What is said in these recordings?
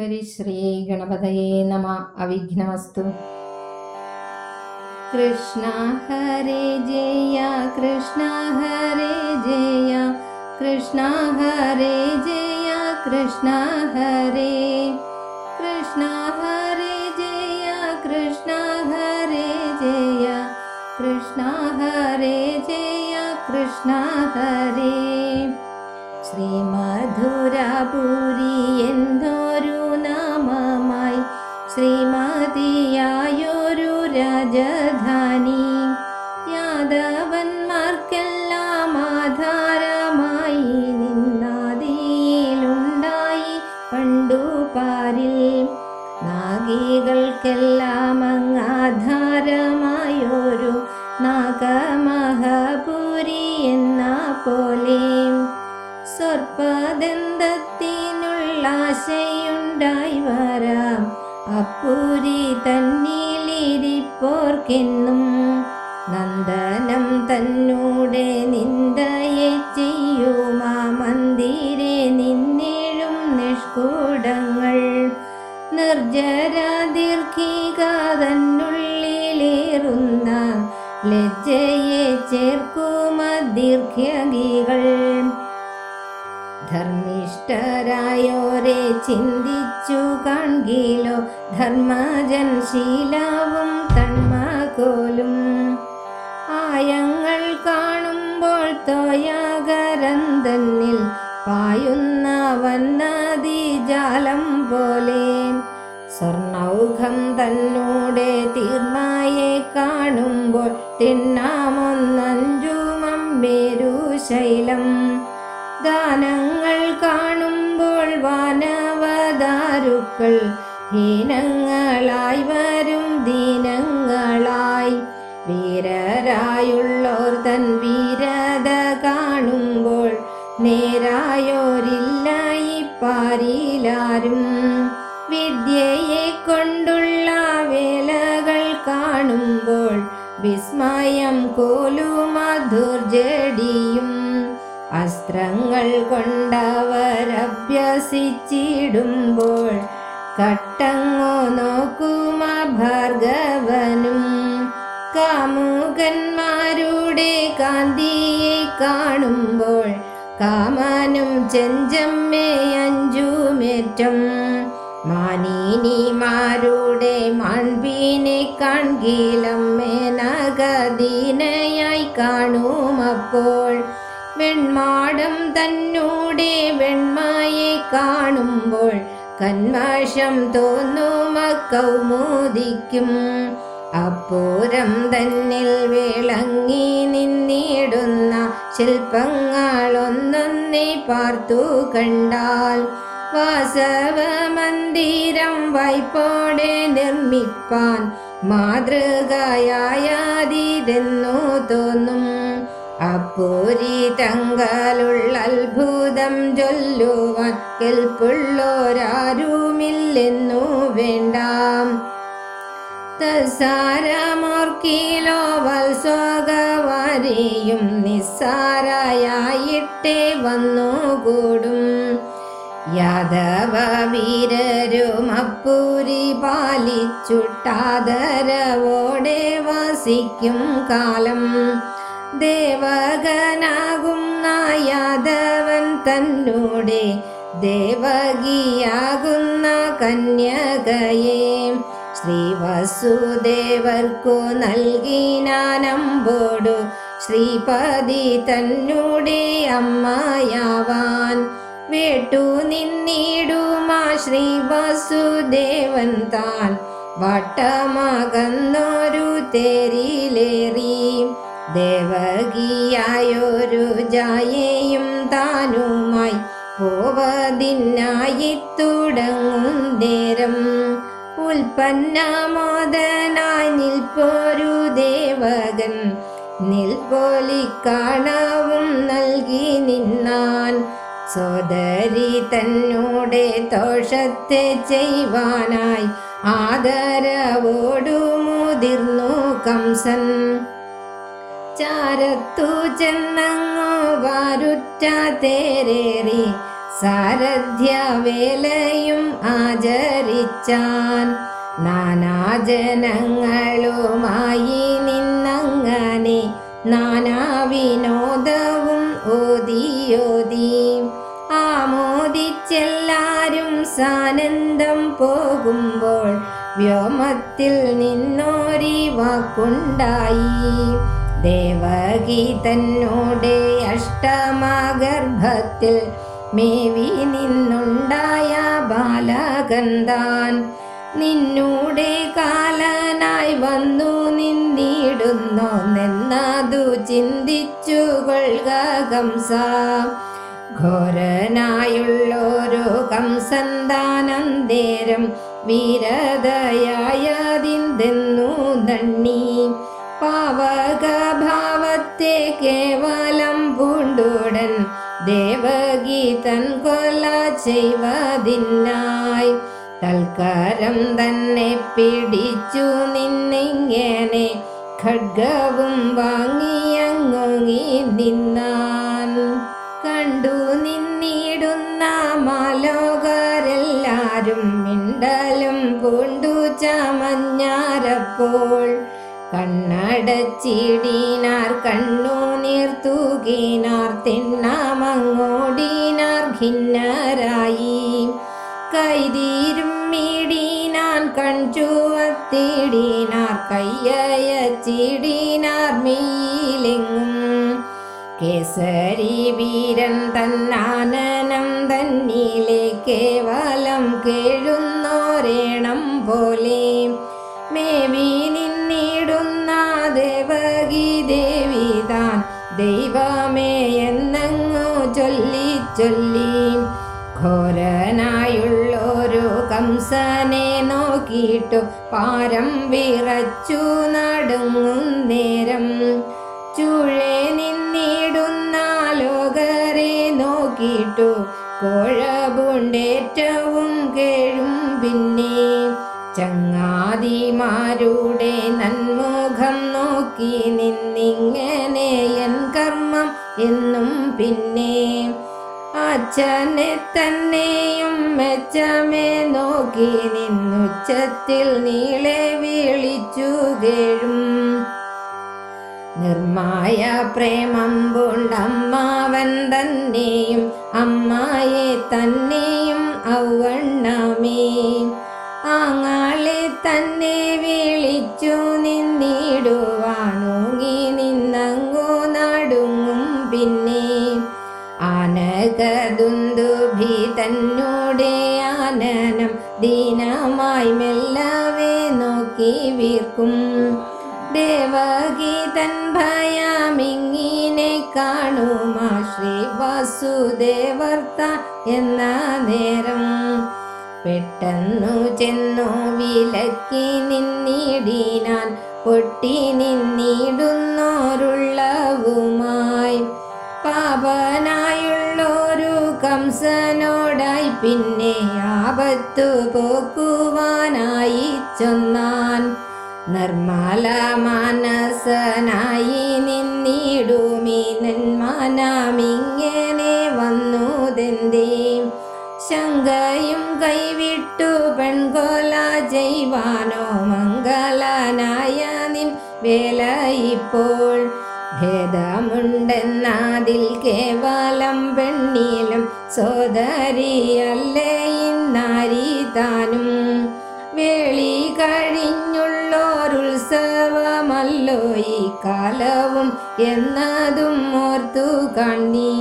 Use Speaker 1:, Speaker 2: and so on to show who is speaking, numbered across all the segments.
Speaker 1: हरि गणपतये नम। अविघ्नमस्तु। कृष्ण हरे जेया कृष्ण हरे जया कृष्ण हरे जया कृष्ण हरे। कृष्ण हरे जया कृष्ण हरे जया कृष्ण हरे जया कृष्ण हरे। श्रीमधुरपुरीन्दोरु श्रीमादयोरु തന്നിലിരിപ്പോർക്കെന്നും നന്ദനം തന്നൂടെ നിന്ദയെ ചെയ്യുമാ മന്ദിരെ നിന്നേഴും നിഷ്കൂടങ്ങൾ. നിർജരാതിർക്കിക തന്നുള്ളിലേറുന്ന ലജ്ജയെ ചേർക്കുമ ദീർഘ്യകികൾ ധർമ്മിഷ്ഠരായോരെ ചിന്തിച്ചു കാൺകിലോ ധർമ്മജൻ ശീലാവും തന്മാകോലും. ആയങ്ങൾ കാണുമ്പോൾ തോയാകരന്തന്നിൽ പായുന്ന വന്നാതി ജാലം പോലെ. സ്വർണൗഘം തന്നൂടെ തീർമായെ കാണുമ്പോൾ തിണ്ണാമൊന്നഞ്ചുമമ്പേരു ശൈലം ദാനങ്ങൾ കാണുമ്പോൾ വാനവതാരുക്കൾ ഹീനങ്ങളായി വരും ദീനങ്ങളായി. വീരരായുള്ളോർ തൻ വീരത കാണുമ്പോൾ നേരായോരില്ല ഈ പാരിലാരും. വിദ്യയെ കൊണ്ടുള്ള വേലകൾ കാണുമ്പോൾ വിസ്മയം കോലുമധുർജടിയും അസ്ത്രങ്ങൾ കൊണ്ടവരഭ്യസിച്ചിടുമ്പോൾ കട്ടങ്ങോ നോക്കുമ ഭാർഗവനും. കാമുകന്മാരുടെ കാന്തിയെ കാണുമ്പോൾ കാമാനും ചെഞ്ചമ്മേ അഞ്ചുമേറ്റം. മാനീനിമാരുടെ മാൺപീനെ കാൺകീലമ്മേ നഗദീനയായി കാണുമപ്പോൾ വെൺമാടം തന്നൂടെ വെൺമായി കാണുമ്പോൾ കന്മാഷം തോന്നും കൗമുദിക്കും. അപ്പൂരം തന്നിൽ വിളങ്ങി നിന്നിടുന്ന ശില്പങ്ങളൊന്നൊന്നെ പാർത്തു കണ്ടാൽ വാസവ മന്ദിരം വൈപ്പോടെ നിർമ്മിപ്പാൻ മാതൃകയായാതിരുന്നു തോന്നും. അപ്പൂരി തങ്ങളുള്ള അത്ഭുതം ചൊല്ലുവാൻ കെൽപ്പുള്ളോരാരുമില്ലെന്നു വേണ്ടാം. തസാരമോർക്കിലോ വത്സോകവാരിയും നിസ്സാരയായിട്ടേ വന്നുകൂടും. യാദവ വീരരും അപ്പൂരി പാലിച്ചുട്ടാദരവോടെ വസിക്കും കാലം. ദേവകനാകുന്ന നായാദവൻ തന്നോടെ ദേവകിയാകുന്ന കന്യകയെ. ശ്രീ വസുദേവർക്കു നൽകിനാനമ്പോടു ശ്രീപതി തന്നൂടെ അമ്മയാവാൻ വേട്ടു നിന്നിടുമാ ശ്രീവസുദേവൻ താൻ. വട്ടമകന്നൊരു തേരിലേറി ദേവകിയായൊരു ജായയും താനുമായി പോവതിനായി തുടങ്ങും നേരം ഉൽപ്പന്നമോദനായി നിൽപ്പൊരു ദേവകൻ നിൽപോലി കാണാവും നൽകി നിന്നാൻ. സോദരി തന്നോടെ ദോഷത്തെ ചെയ്യുവാനായി ആദരവോടു മുതിർന്നു കംസൻ. ചാരത്തു ചെന്നങ്ങോ വാരുറ്റ തേരേറി. സാരഥ്യവേലയും ആചരിച്ചാൻ നാനാജനങ്ങളുമായി നിന്നങ്ങനെ നാനാവിനോദവും ഓതിയോതി. ആമോദിച്ചെല്ലാരും സാനന്ദം പോകുമ്പോൾ വ്യോമത്തിൽ നിന്നോരി വാക്കുണ്ടായി. ദേവകി തന്നോടെ അഷ്ടമഗർഭത്തിൽ മേവി നിന്നുണ്ടായ ബാലകന്താൻ നിന്നൂടെ കാലനായി വന്നു നിന്നിടുന്നോ നിന്നതു ചിന്തിച്ചു കൊള്ളുക കംസ. ഘോരനായുള്ളൊരു കംസന്താനന്തേരം വീരതയായതിന്തെന്നു നണ്ണി പാവകഭാവത്തെ കേവലം പൂണ്ടുടൻ ദേവകി തൻ കൊല ചെയ്വതിനായി തൽക്കാരം തന്നെ പിടിച്ചു നിന്നിങ്ങനെ ഖഡ്ഗവും വാങ്ങിയങ്ങൊങ്ങി നിന്നാൻ. കണ്ടു നിന്നിടുന്ന മാലോകരെല്ലാരും മിണ്ടലും പൂണ്ടു ചമഞ്ഞാരപ്പോൾ കണ്ണടച്ചിടിനാർ കണ്ണു നീർത്തൂകിനാർ തിണ്ണമങ്ങോടിനാർ ഖിന്നരായി. കൈതീരും മീടിനാൻ കൺചുവത്തിടിനാർ കയ്യയച്ചിടിനാർ മെയ്യിലെങ്ങും കേസരി വീരൻ തന്നാനനം തന്നിലെ കേവലം കേഴുന്നോരേണം പോലെ. മേവി നിന്നിടുന്ന ദേവകി ദേവി താൻ ദൈവമേ എന്നങ്ങു ചൊല്ലി ചൊല്ലി. ഘോരനായുള്ളൊരു കംസനെ നോക്കിയിട്ടു പാരം വിറച്ചു നടുങ്ങും നേരം ചുഴേ നിന്നിടുന്ന ലോകരെ നോക്കിയിട്ടു കോഴപുണ്ടേറ്റവും കേഴും ചങ്ങാതിമാരുടെ നന്മുഖം നോക്കി നിന്നിങ്ങനെ എൻ കർമ്മം എന്നും പിന്നെ അച്ഛനെ തന്നെയും മെച്ചമേ നോക്കി നിന്നുച്ചത്തിൽ നീളെ വിളിച്ചു കേഴും. നിർമായ പ്രേമം പൂണ്ടമ്മാവൻ തന്നെയും അമ്മായെ തന്നെയും ആങ്ങളെ തന്നെ വിളിച്ചു നിന്നിടുവാനൂങ്ങി നിന്നങ്ങു നടുങ്ങും പിന്നെ. ആനകദുന്ദുഭി തന്നോടെ ആനനം ദീനമായി മെല്ലവേ നോക്കി വീർക്കും. ദേവകി തൻ ഭയമിങ്ങിനെ കാണുമാ ശ്രീ വാസുദേവർത്ത എന്ന നേരം. പെട്ടെന്നു ചെന്നു വിലക്കി നിന്നിടിനാൻ പൊട്ടി നിന്നിടുന്നോരുള്ളവുമായി. പാപനായുള്ളൊരു കംസനോടായി പിന്നെ ആപത്തു പോക്കുവാനായി ചൊന്നാൻ. നിർമ്മല മനസ്സനായി നിന്നിടുമീനന്മാനാമിങ്ങനെ ചെയ്വാനോ മംഗളനായ നിൻ വേല ഇപ്പോൾ ഭേദമുണ്ടെന്നതിൽ കേവലം പെണ്ണിലും സോദരിയല്ലേ ഇന്നാരി താനും. വേളി കഴിഞ്ഞുള്ളോരുത്സവമല്ലോ ഈ കാലവും എന്നതും ഓർത്തു കണ്ണീ.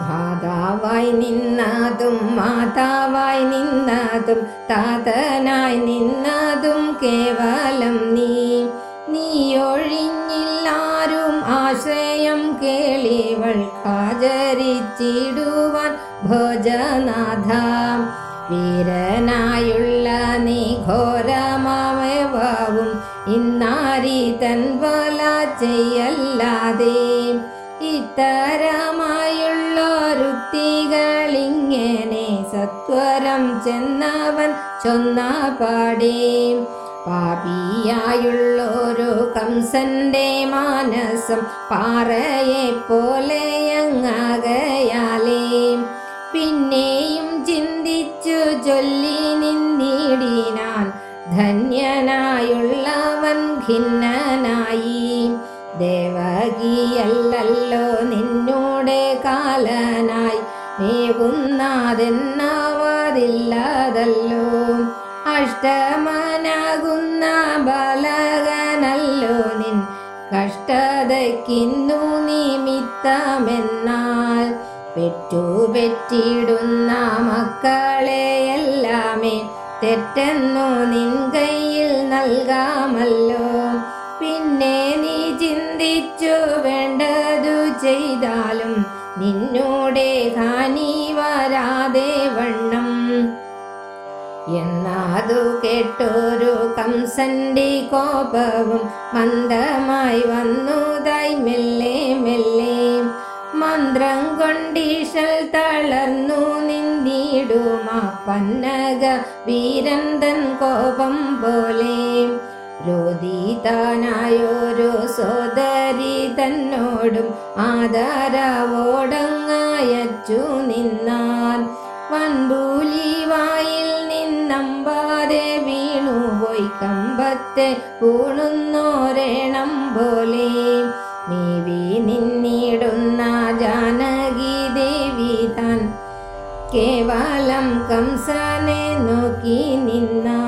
Speaker 1: ഭാതാവായി നിന്നതും മാതാവായി നിന്നതും താതനായി നിന്നതും കേവലം നീ. നീയൊഴിഞ്ഞില്ലാരും ആശ്രയം കേളിവൾ ആചരിച്ചിടുവാൻ ഭോജനാഥ. വീരനായുള്ള നീ ഘോരമാവും ഇന്നാരി തൻ വല ചെയ്യല്ലാതെ. ഇത്തരമായുള്ളൊരുക്തികളിങ്ങനെ സത്വരം ചെന്നവൻ ചൊന്ന പാടി. പാപിയായുള്ളൊരു കംസന്റെ മാനസം പാറയെ പോലെയങ്ങകയാലേ പിന്നെയും ചിന്തിച്ചു ചൊല്ലി നിന്നിടിനാൻ ധന്യനായുള്ളവൻ ഖിന്നനായി. ദേവകിയല്ലല്ലോ നിന്നോടെ കാലനായി. മേകുന്നതെന്നാവാതില്ലതല്ലോ അഷ്ടമനാകുന്ന ബാലകനല്ലോ നിൻ കഷ്ടതയ്ക്കിന്നു നിമിത്തമെന്നാൽ. പെറ്റു പെറ്റിടുന്ന മക്കളെയെല്ലാമേ തെറ്റെന്നു നിൻ കയ്യിൽ നൽകാമല്ലോ. പിന്നെ നീ ചിന്തിച്ചു വേണ്ടതു ചെയ്താലും നിന്നോടെ ഹാനി വരാതെ വണ്ണം. എന്നാതു കേട്ടൊരു കംസന്റെ കോപവും മന്ദമായി വന്നുതായി മെല്ലെ മെല്ലെ മന്ത്രം കൊണ്ടീശൽ തളർന്നു. നിന്നിടുമാ പന്നക വീരന്തൻ കോപം പോലെ രോദിതാനായൊരു സോദരി തന്നോടും ആദരവോടങ്ങയച്ചു നിന്നാൻ വൻപൂലി വായിൽ നിന്നമ്പാതെ വീണുപോയി കമ്പത്തെ പൂണുന്നോരേണം പോലെ മീവി നിന്നിടുന്ന ജാനകി ദേവി താൻ കേവലം കംസനെ നോക്കി നിന്നു